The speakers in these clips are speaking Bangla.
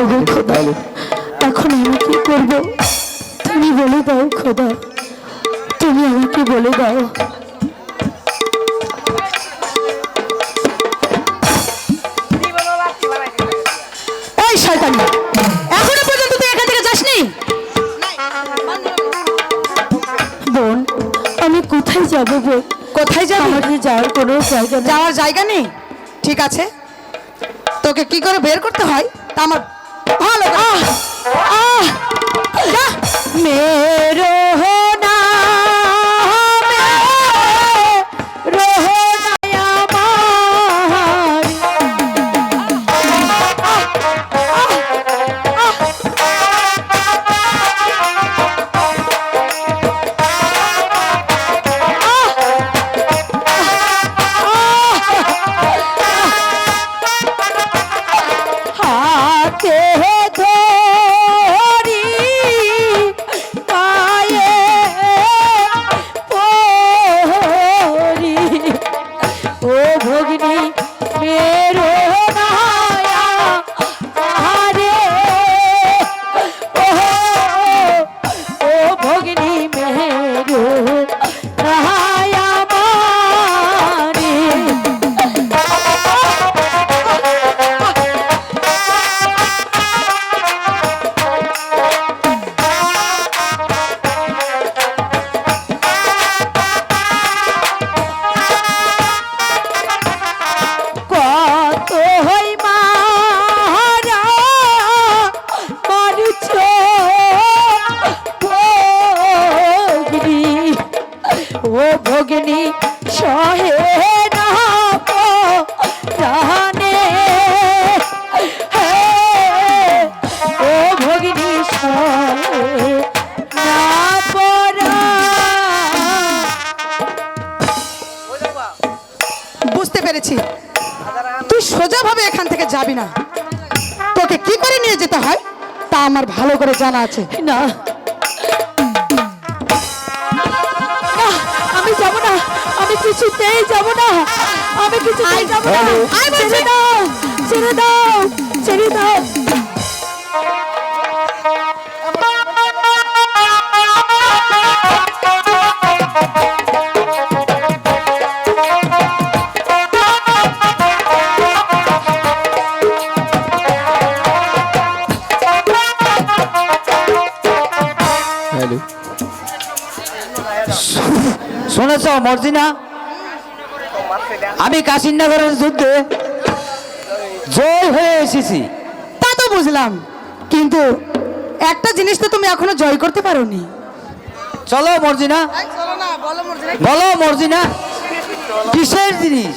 ওগো খোদা এখন আমি কি করব? তুমি বলে দাও খোদা তুমি আমাকে বলে দাও। এই শয়তানি এখনও পর্যন্ত তুই এখান থেকে যাসনি? বোন আমি কোথায় যাব বোন কোথায় যাবি? আমাকে যাওয়ার কোনো জায়গা নেই। যাওয়ার জায়গা নেই? ঠিক আছে। তোকে কি করে বের করতে হয়? তা আমার ভালো। করে- যাবি না। তোকে কি করে নিয়ে যেতে হয়? তা আমার ভালো করে জানা আছে। না। আমি যাব না। আমি কিছুতেই যাব না। আমি কিছুতেই যাব না। ছেড়ে দাও। ছেড়ে দাও। ছেড়ে দাও। শুনেছ মর্জিনা? আমি কাশিনগরের যুদ্ধে জয় হয়ে এসেছি। তা তো বুঝলাম। কিন্তু একটা জিনিস তো তুমি এখনও জয় করতে পারোনি। চলো মর্জিনা। বলো মর্জিনা কিসের জিনিস?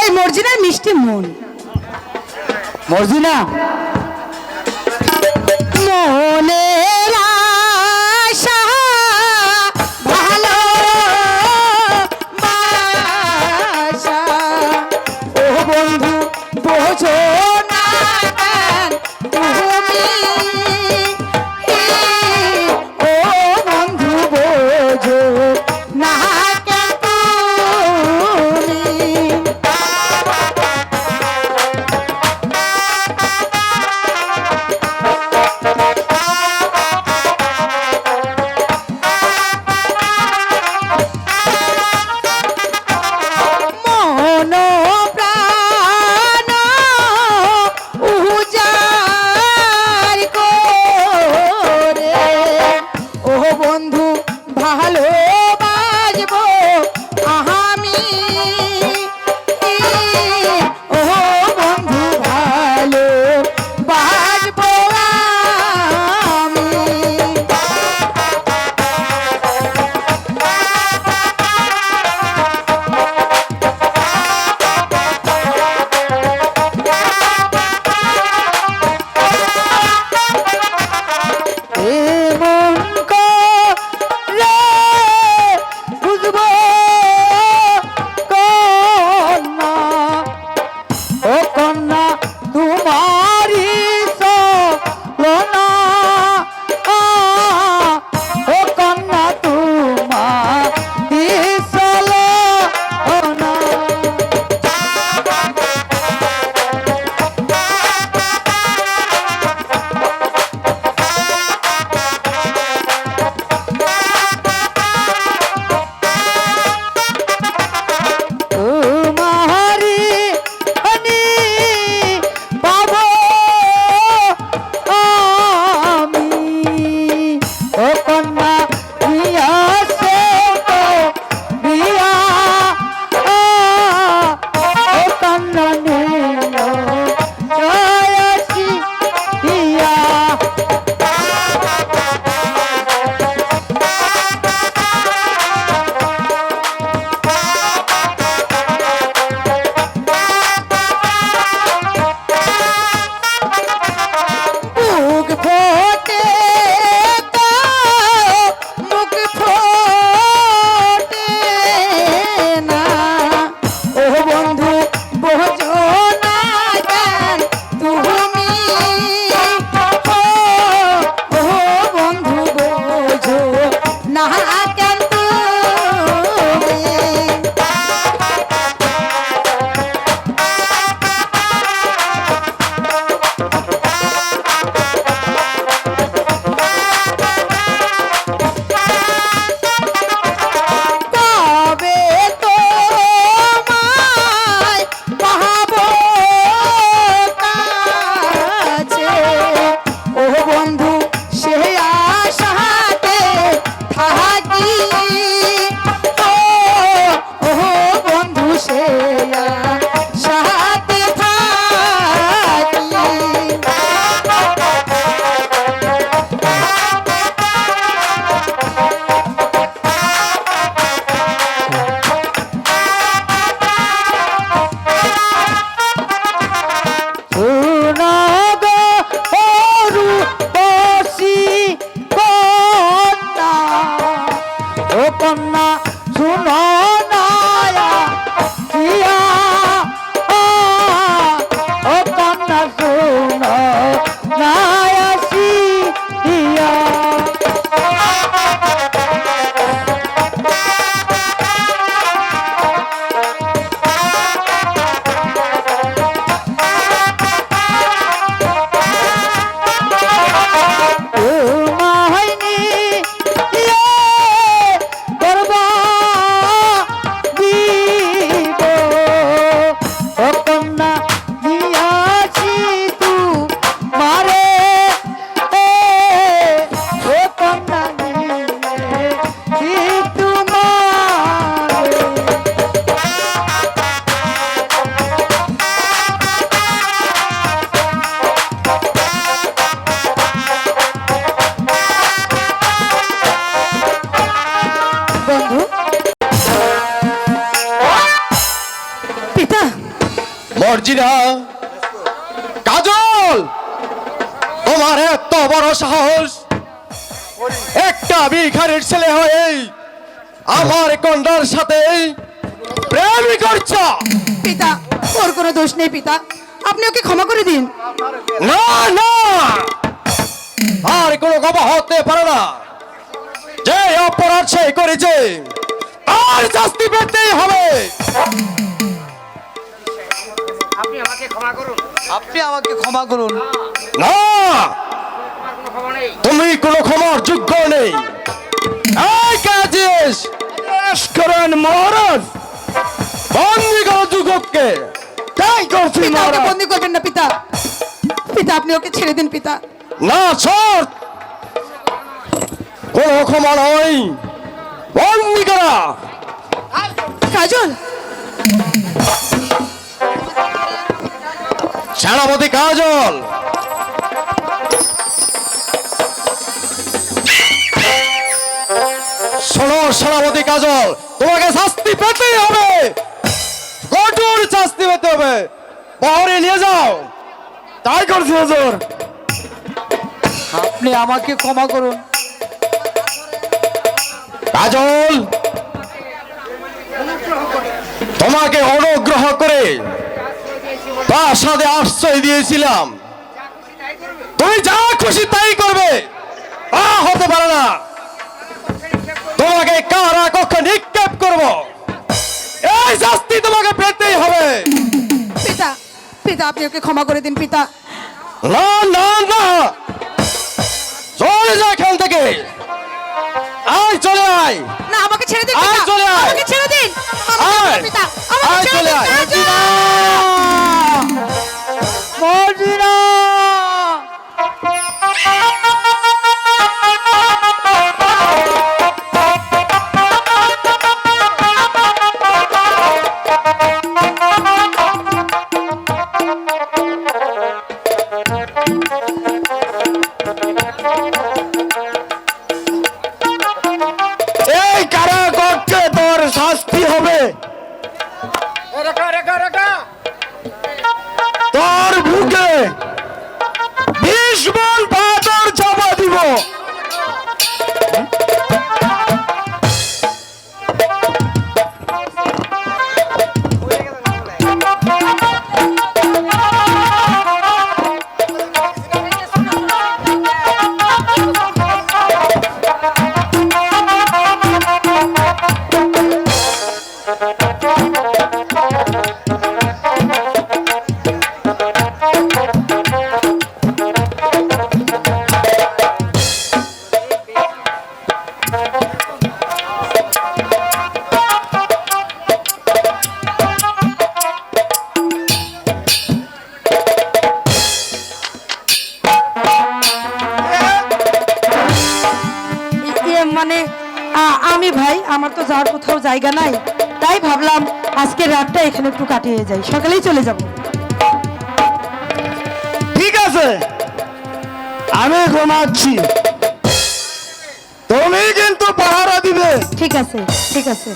এই মর্জিনার মিষ্টি মন। মর্জিনা। মর্জিনা। কাজল তোমার এত বড় সাহস। একটা বিখারের ছেলে হয়ে আমার কন্যার সাথে প্রেমই করছ। পিতা ওর কোনো দোষ নেই পিতা। আপনি ওকে ক্ষমা করে দিন। না না। আর কোনো ক্ষমা হতে পারে না। যে অপরাধ সে করেছে আর শাস্তি পেতেই হবে। আপনি আমাকে ক্ষমা করুন। আপনি আমাকে ক্ষমা করুন। না! তুমি কোনো ক্ষমার যোগ্য নেই। এই কাজেশ করেন মহারাজ। বন্দি করো যুগককে। তাই করছি পিতা ওকে মহারাজ। বন্দি করবেন না পিতা। পিতা আপনি ওকে ছেড়ে দিন পিতা। না সর কোনো ক্ষমা নয়। বন্দি করা। কাজল! সেনাপতি কাজল। শোনো সেনাপতি কাজল তোমাকে শাস্তি পেতেই হবে। কঠোর শাস্তি পেতে হবে। বহরে নিয়ে যাও। তাই করছি হুজুর। আপনি আমাকে ক্ষমা করুন। কাজল তোমাকে অনুগ্রহ করে প্রাসাদে আশ্রয় দিয়েছিলাম। তুমি যা খুশি তাই করবে। তা হতে পারে না। তোমাকে কারা কক্ষে নিক্ষেপ করব? এই শাস্তি তোমাকে পেতেই হবে। পিতা পিতা আপনি ওকে ক্ষমা করে দিন পিতা। না না না। চলে যা এখান থেকে। আয় চলে আয়। না আমাকে ছেড়ে দিন আয়, চলে আয়। আমাকে ছেড়ে দিন। আমাকে। ছেড়ে দিন, পিতা। আমাকে ছেড়ে চলে দিন জায়গা নাই তাই ভাবলাম আজকে রাতটা এখানে একটু কাটিয়ে যাই। সকালেই চলে যাব। ঠিক আছে আমি ঘুমাচ্ছি। তুমি কিন্তু পাহারা দিবে। ঠিক আছে ঠিক আছে।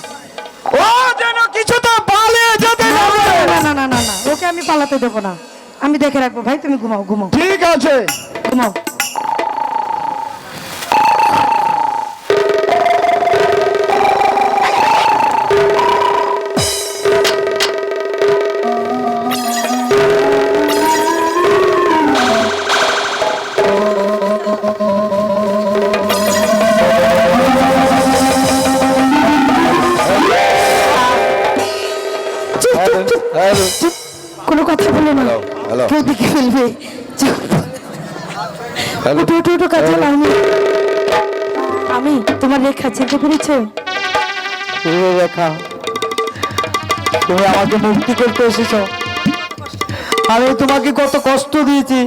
ও যেন কিছুতে পালিয়ে যেতে না না না না না না না ওকে আমি পালাতে দেবো না। আমি দেখে রাখব ভাই তুমি ঘুমাও ঘুমাও। ঠিক আছে। ঘুমাও। উঠো উঠো উঠো কাজল আমি আমি তোমার রেখা চিনতে পেরেছ? রেখা। তুমি আমাকে মুক্তি করতে এসেছ। আমি তোমাকে কত কষ্ট দিয়েছি।